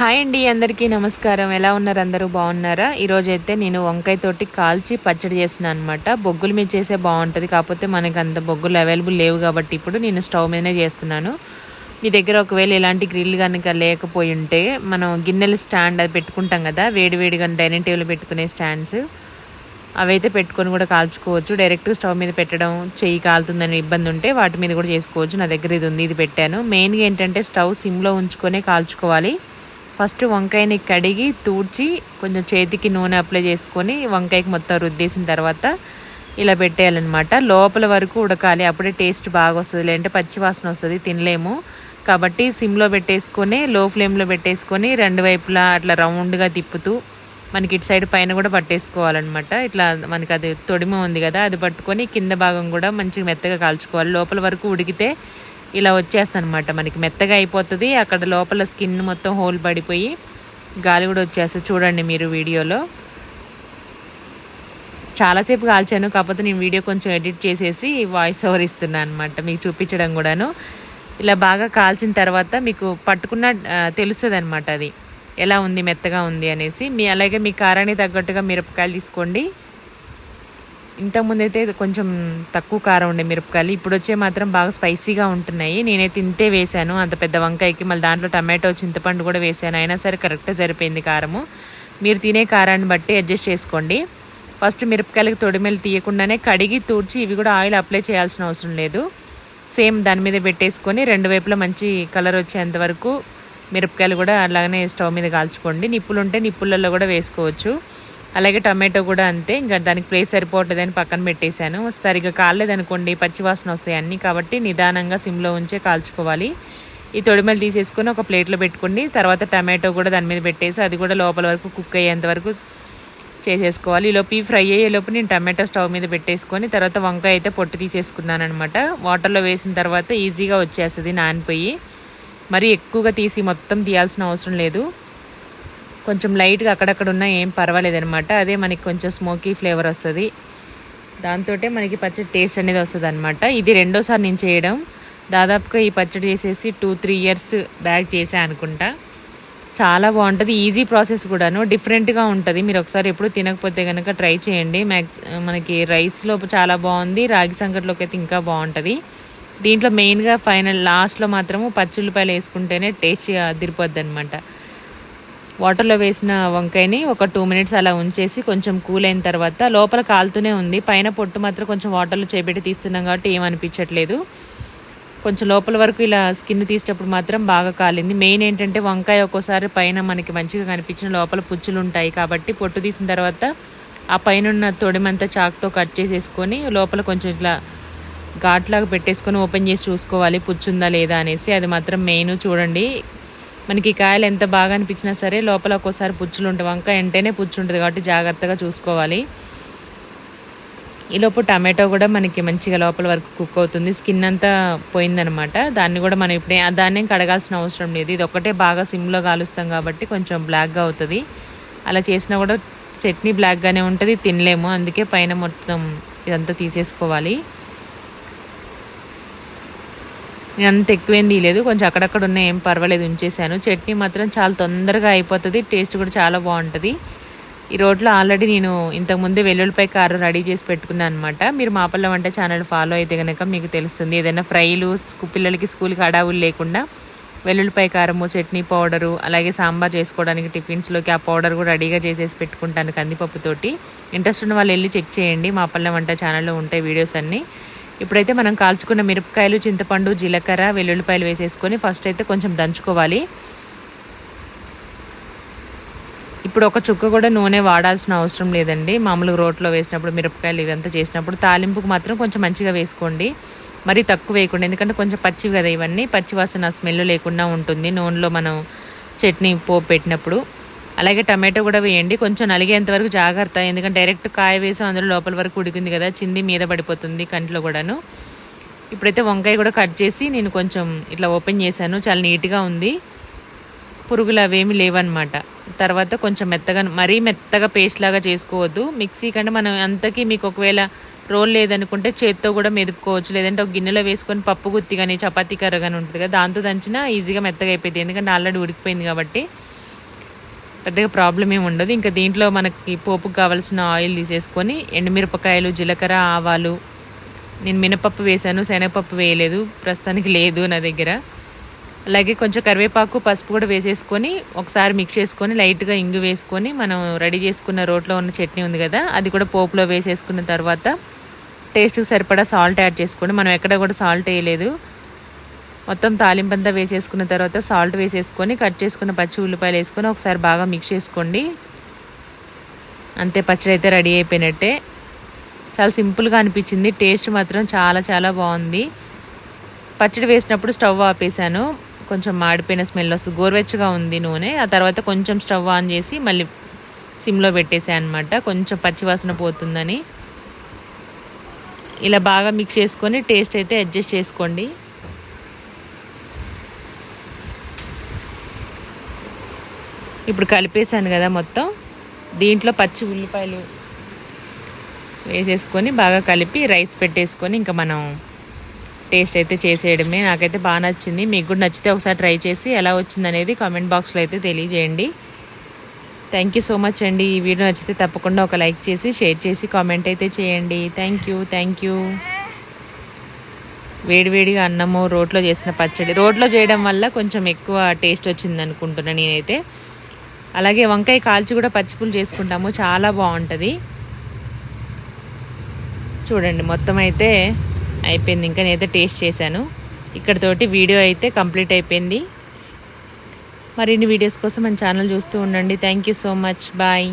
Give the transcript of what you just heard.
Hi అండి అందరికీ నమస్కారం. ఎలా ఉన్నారు? అందరూ బాగున్నారా? ఈరోజు అయితే నేను వంకాయతోటి కాల్చి పచ్చడి చేసిన అనమాట బొగ్గులు మీద చేసే బాగుంటుంది కాకపోతే మనకి అంత బొగ్గులు అవైలబుల్ లేవు కాబట్టి ఇప్పుడు నేను స్టవ్ మీదనే చేస్తున్నాను. మీ దగ్గర ఒకవేళ ఇలాంటి గ్రిల్ కనుక లేకపోయి ఉంటే మనం గిన్నెలు స్టాండ్ అది పెట్టుకుంటాం కదా వేడివేడిగా డైనింగ్ టేబుల్ పెట్టుకునే స్టాండ్స్ అవైతే పెట్టుకొని కూడా కాల్చుకోవచ్చు. డైరెక్ట్ స్టవ్ మీద పెట్టడం చెయ్యి కాలుతుందని ఇబ్బంది ఉంటే వాటి మీద కూడా చేసుకోవచ్చు. నా దగ్గర ఇది ఉంది ఇది పెట్టాను. మెయిన్గా ఏంటంటే స్టవ్ సిమ్లో ఉంచుకొనే కాల్చుకోవాలి. ఫస్ట్ వంకాయని కడిగి తూడ్చి కొంచెం చేతికి నూనె అప్లై చేసుకొని వంకాయకి మొత్తం రుద్దేసిన తర్వాత ఇలా పెట్టేయాలన్నమాట. లోపల వరకు ఉడకాలి. అప్పుడే టేస్ట్ బాగా వస్తుంది లేదంటే పచ్చివాసన వస్తుంది. తినలేము. కాబట్టి సిమ్లో పెట్టేసుకొని లో ఫ్లేమ్లో పెట్టేసుకొని రెండు వైపులా అట్లా రౌండ్గా తిప్పుతూ మనకి ఇటు సైడ్ పైన కూడా పట్టేసుకోవాలన్నమాట. ఇట్లా మనకి అది తొడిమ ఉంది కదా అది పట్టుకొని కింద భాగం కూడా మంచిగా మెత్తగా కాల్చుకోవాలి. లోపల వరకు ఉడికితే ఇలా వచ్చేస్తుంది అనమాట మనకి మెత్తగా అయిపోతుంది. అక్కడ లోపల స్కిన్ మొత్తం హోల్ పడిపోయి గాలి కూడా వచ్చేస్తుంది. చూడండి మీరు వీడియోలో. చాలాసేపు కాల్చాను. కాకపోతే నేను వీడియో కొంచెం ఎడిట్ చేసేసి వాయిస్ ఓవర్ ఇస్తున్నాను అనమాట మీకు చూపించడం కూడాను. ఇలా బాగా కాల్చిన తర్వాత మీకు పట్టుకున్న తెలుస్తుంది అనమాట అది. ఎలా ఉంది మెత్తగా ఉంది అనేసి. మీ అలాగే మీ కారానికి తగ్గట్టుగా మిరపకాయలు తీసుకోండి. ఇంతకుముందు అయితే కొంచెం తక్కువ కారం ఉండే మిరపకాయలు ఇప్పుడు వచ్చే మాత్రం బాగా స్పైసీగా ఉంటున్నాయి. నేనైతే ఇంతే వేశాను అంత పెద్ద వంకాయకి మళ్ళీ దాంట్లో టమాటో చింతపండు కూడా వేశాను. అయినా సరే కరెక్ట్గా సరిపోయింది కారము. మీరు తినే కారాన్ని బట్టి అడ్జస్ట్ చేసుకోండి. ఫస్ట్ మిరపకాయలకి తొడిమెలు తీయకుండానే కడిగి తూడ్చి ఇవి కూడా ఆయిల్ అప్లై చేయాల్సిన అవసరం లేదు. సేమ్ దాని మీద పెట్టేసుకొని రెండు వైపులా మంచి కలర్ వచ్చేంత వరకు మిరపకాయలు కూడా అలాగనే స్టవ్ మీద కాల్చుకోండి. నిప్పులు ఉంటే నిప్పులలో కూడా వేసుకోవచ్చు. అలాగే టమాటో కూడా అంతే. ఇంకా దానికి ప్లేస్ సరిపోతుందని పక్కన పెట్టేశాను. సరిగ్గా కాలేదనుకోండి పచ్చివాసన వస్తాయి అన్నీ కాబట్టి నిదానంగా సిమ్లో ఉంచే కాల్చుకోవాలి. ఈ తొడిమలు తీసేసుకొని ఒక ప్లేట్లో పెట్టుకోండి. తర్వాత టమాటో కూడా దాని మీద పెట్టేసి అది కూడా లోపల వరకు కుక్ అయ్యేంత వరకు చేసేసుకోవాలి. ఈలోపు ఈ ఫ్రై అయ్యేలోపు నేను టమాటో స్టవ్ మీద పెట్టేసుకొని తర్వాత వంకాయ అయితే పొట్టు తీసేసుకున్నాను అనమాట వాటర్లో వేసిన తర్వాత ఈజీగా వచ్చేస్తుంది నానిపోయి. మరి ఎక్కువగా తీసి మొత్తం తీయాల్సిన అవసరం లేదు. కొంచెం లైట్గా అక్కడక్కడ ఉన్నా ఏం పర్వాలేదు అనమాట అదే మనకి కొంచెం స్మోకీ ఫ్లేవర్ వస్తుంది. దాంతో మనకి పచ్చడి టేస్ట్ అనేది వస్తుంది అనమాట ఇది రెండోసారి నేను చేయడం. దాదాపుగా ఈ పచ్చడి చేసేసి టూ త్రీ ఇయర్స్ బ్యాక్ చేసా అనుకుంటా. చాలా బాగుంటుంది. ఈజీ ప్రాసెస్ కూడాను. డిఫరెంట్గా ఉంటుంది. మీరు ఒకసారి ఎప్పుడు తినకపోతే కనుక ట్రై చేయండి. మ్యాక్స్ మనకి రైస్లో చాలా బాగుంది. రాగి సంకట్లోకి అయితే ఇంకా బాగుంటుంది. దీంట్లో మెయిన్గా ఫైనల్ లాస్ట్లో మాత్రము పచ్చిల్లిపాయలు వేసుకుంటేనే టేస్ట్ అదిరిపోద్ది అనమాట వాటర్లో వేసిన వంకాయని ఒక టూ మినిట్స్ అలా ఉంచేసి కొంచెం కూల్ అయిన తర్వాత లోపల కాలుతూనే ఉంది. పైన పొట్టు మాత్రం కొంచెం వాటర్లో చేపెట్టి తీస్తున్నాం కాబట్టి ఏమనిపించట్లేదు కొంచెం లోపల వరకు ఇలా స్కిన్ తీసేటప్పుడు మాత్రం బాగా కాలింది. మెయిన్ ఏంటంటే వంకాయ ఒక్కోసారి పైన మనకి మంచిగా కనిపించిన లోపల పుచ్చులు ఉంటాయి కాబట్టి పొట్టు తీసిన తర్వాత ఆ పైన ఉన్న తొడిమంతా చాక్తో కట్ చేసేసుకొని లోపల కొంచెం ఇట్లా ఘాట్లాగా పెట్టేసుకొని ఓపెన్ చేసి చూసుకోవాలి పుచ్చుందా లేదా అనేసి. అది మాత్రం మెయిన్ చూడండి. మనకి కాయలు ఎంత బాగా అనిపించినా సరే లోపల ఒక్కోసారి పుచ్చులు ఉంటాయి. వంకాయ ఎంటేనే పుచ్చు ఉంటుంది కాబట్టి జాగ్రత్తగా చూసుకోవాలి. ఈలోపు టమాటో కూడా మనకి మంచిగా లోపల వరకు కుక్ అవుతుంది. స్కిన్ అంతా పోయిందనమాట. దాన్ని కూడా మనం ఇప్పుడే దాన్ని కడగాల్సిన అవసరం లేదు. ఇది ఒకటే బాగా సిమ్లో కాలుస్తాం కాబట్టి కొంచెం బ్లాక్గా అవుతుంది. అలా చేసినా కూడా చట్నీ బ్లాక్గానే ఉంటుంది. తినలేము. అందుకే పైన మొత్తం ఇదంతా తీసేసుకోవాలి నేను అంత ఎక్కువేం తీయలేదు. కొంచెం అక్కడక్కడ ఉన్న ఏం పర్వాలేదు ఉంచేసాను. చట్నీ మాత్రం చాలా తొందరగా అయిపోతుంది. టేస్ట్ కూడా చాలా బాగుంటుంది. ఈ రోడ్లో ఆల్రెడీ నేను ఇంతకుముందే వెల్లుల్లిపాయ కారం రెడీ చేసి పెట్టుకున్నాను అనమాట మీరు మాపల్ల వంట ఛానల్ ఫాలో అయితే కనుక మీకు తెలుస్తుంది. ఏదైనా ఫ్రైలు పిల్లలకి స్కూల్కి అడావులు లేకుండా వెల్లుల్లిపాయ కారము చట్నీ పౌడరు అలాగే సాంబార్ చేసుకోవడానికి టిఫిన్స్లోకి ఆ పౌడర్ కూడా రెడీగా చేసేసి పెట్టుకుంటాను కందిపప్పుతోటి. ఇంట్రెస్ట్ ఉన్న వాళ్ళు వెళ్ళి చెక్ చేయండి. మా పల్లె వంట ఛానల్లో ఉంటాయి వీడియోస్ అన్నీ. ఇప్పుడైతే మనం కాల్చుకున్న మిరపకాయలు చింతపండు జీలకర్ర వెల్లుల్లిపాయలు వేసేసుకొని ఫస్ట్ అయితే కొంచెం దంచుకోవాలి. ఇప్పుడు ఒక చుక్క కూడా నూనె వాడాల్సిన అవసరం లేదండి. మామూలుగా రోట్లో వేసినప్పుడు మిరపకాయలు ఇవంతా చేసినప్పుడు తాలింపుకు మాత్రం కొంచెం మంచిగా వేసుకోండి. మరీ తక్కువ వేయకుండా ఎందుకంటే కొంచెం పచ్చివి కదా ఇవన్నీ. పచ్చివాసన స్మెల్ లేకుండా ఉంటుంది నూనెలో మనం చట్నీ పోపు పెట్టినప్పుడు. అలాగే టమాటో కూడా వేయండి. కొంచెం నలిగేంత వరకు జాగ్రత్త. ఎందుకంటే డైరెక్ట్ కాయ వేసి అందులో లోపల వరకు ఉడికింది కదా చింది మీద పడిపోతుంది కంట్లో కూడాను. ఇప్పుడైతే వంకాయ కూడా కట్ చేసి నేను కొంచెం ఇట్లా ఓపెన్ చేశాను. చాలా నీట్గా ఉంది. పురుగులు అవేమి లేవన్నమాట. తర్వాత కొంచెం మెత్తగా మరీ మెత్తగా పేస్ట్ లాగా చేసుకోవద్దు. మిక్సీ కంటే మనం అంతకీ మీకు ఒకవేళ రోల్ లేదనుకుంటే చేత్తో కూడా మెదుపుకోవచ్చు. లేదంటే ఒక గిన్నెలో వేసుకొని పప్పు గుత్తి కానీ చపాతీ కర్ర కానీ ఉంటుంది కదా దాంతో దంచినా ఈజీగా మెత్తగా అయిపోయింది ఎందుకంటే ఆల్రెడీ ఉడికిపోయింది కాబట్టి. పెద్దగా ప్రాబ్లం ఏమి ఉండదు. ఇంకా దీంట్లో మనకి పోపుకు కావాల్సిన ఆయిల్ తీసేసుకొని ఎండుమిరపకాయలు జీలకర్ర ఆవాలు. నేను మినపప్పు వేశాను శనగపప్పు వేయలేదు. ప్రస్తుతానికి లేదు నా దగ్గర. అలాగే కొంచెం కరివేపాకు పసుపు కూడా వేసేసుకొని ఒకసారి మిక్స్ చేసుకొని లైట్గా ఇంగు వేసుకొని మనం రెడీ చేసుకున్న రోట్లో ఉన్న చట్నీ ఉంది కదా అది కూడా పోపులో వేసేసుకున్న తర్వాత టేస్ట్కి సరిపడా సాల్ట్ యాడ్ చేసుకోండి మనం ఎక్కడ కూడా సాల్ట్ వేయలేదు. మొత్తం తాలింపంతా వేసేసుకున్న తర్వాత సాల్ట్ వేసేసుకొని కట్ చేసుకున్న పచ్చి ఉల్లిపాయలు వేసుకొని ఒకసారి బాగా మిక్స్ చేసుకోండి. అంతే పచ్చడి అయితే రెడీ అయిపోయినట్టే. చాలా సింపుల్గా అనిపించింది. టేస్ట్ మాత్రం చాలా చాలా బాగుంది. పచ్చడి వేసినప్పుడు స్టవ్ ఆపేసాను కొంచెం మాడిపోయిన స్మెల్ వస్తుంది. గోరువెచ్చగా ఉంది నూనె. ఆ తర్వాత కొంచెం స్టవ్ ఆన్ చేసి మళ్ళీ సిమ్లో పెట్టేసాను అనమాట కొంచెం పచ్చివాసన పోతుందని. ఇలా బాగా మిక్స్ చేసుకొని టేస్ట్ అయితే అడ్జస్ట్ చేసుకోండి. ఇప్పుడు కలిపేసాను కదా మొత్తం. దీంట్లో పచ్చి ఉల్లిపాయలు వేసేసుకొని బాగా కలిపి రైస్ పెట్టేసుకొని ఇంకా మనం టేస్ట్ అయితే చేసేయడమే. నాకైతే బాగా నచ్చింది. మీకు కూడా నచ్చితే ఒకసారి ట్రై చేసి ఎలా వచ్చింది అనేది కామెంట్ బాక్స్లో అయితే తెలియజేయండి. థ్యాంక్ యూ సో మచ్ అండి. ఈ వీడియో నచ్చితే తప్పకుండా ఒక లైక్ చేసి షేర్ చేసి కామెంట్ అయితే చేయండి. థ్యాంక్ యూ థ్యాంక్ యూ వేడివేడిగా అన్నము రోట్లో చేసిన పచ్చడి. రోట్లో చేయడం వల్ల కొంచెం ఎక్కువ టేస్ట్ వచ్చింది అనుకుంటున్నాను నేనైతే. అలాగే వంకాయ కాల్చి కూడా పచ్చిపులు చేసుకుంటాము. చాలా బాగుంటుంది. చూడండి మొత్తం అయితే అయిపోయింది. ఇంకా నేనైతే టేస్ట్ చేశాను. ఇక్కడతోటి వీడియో అయితే కంప్లీట్ అయిపోయింది. మరిన్ని వీడియోస్ కోసం మన ఛానల్ చూస్తూ ఉండండి. Thank you so much bye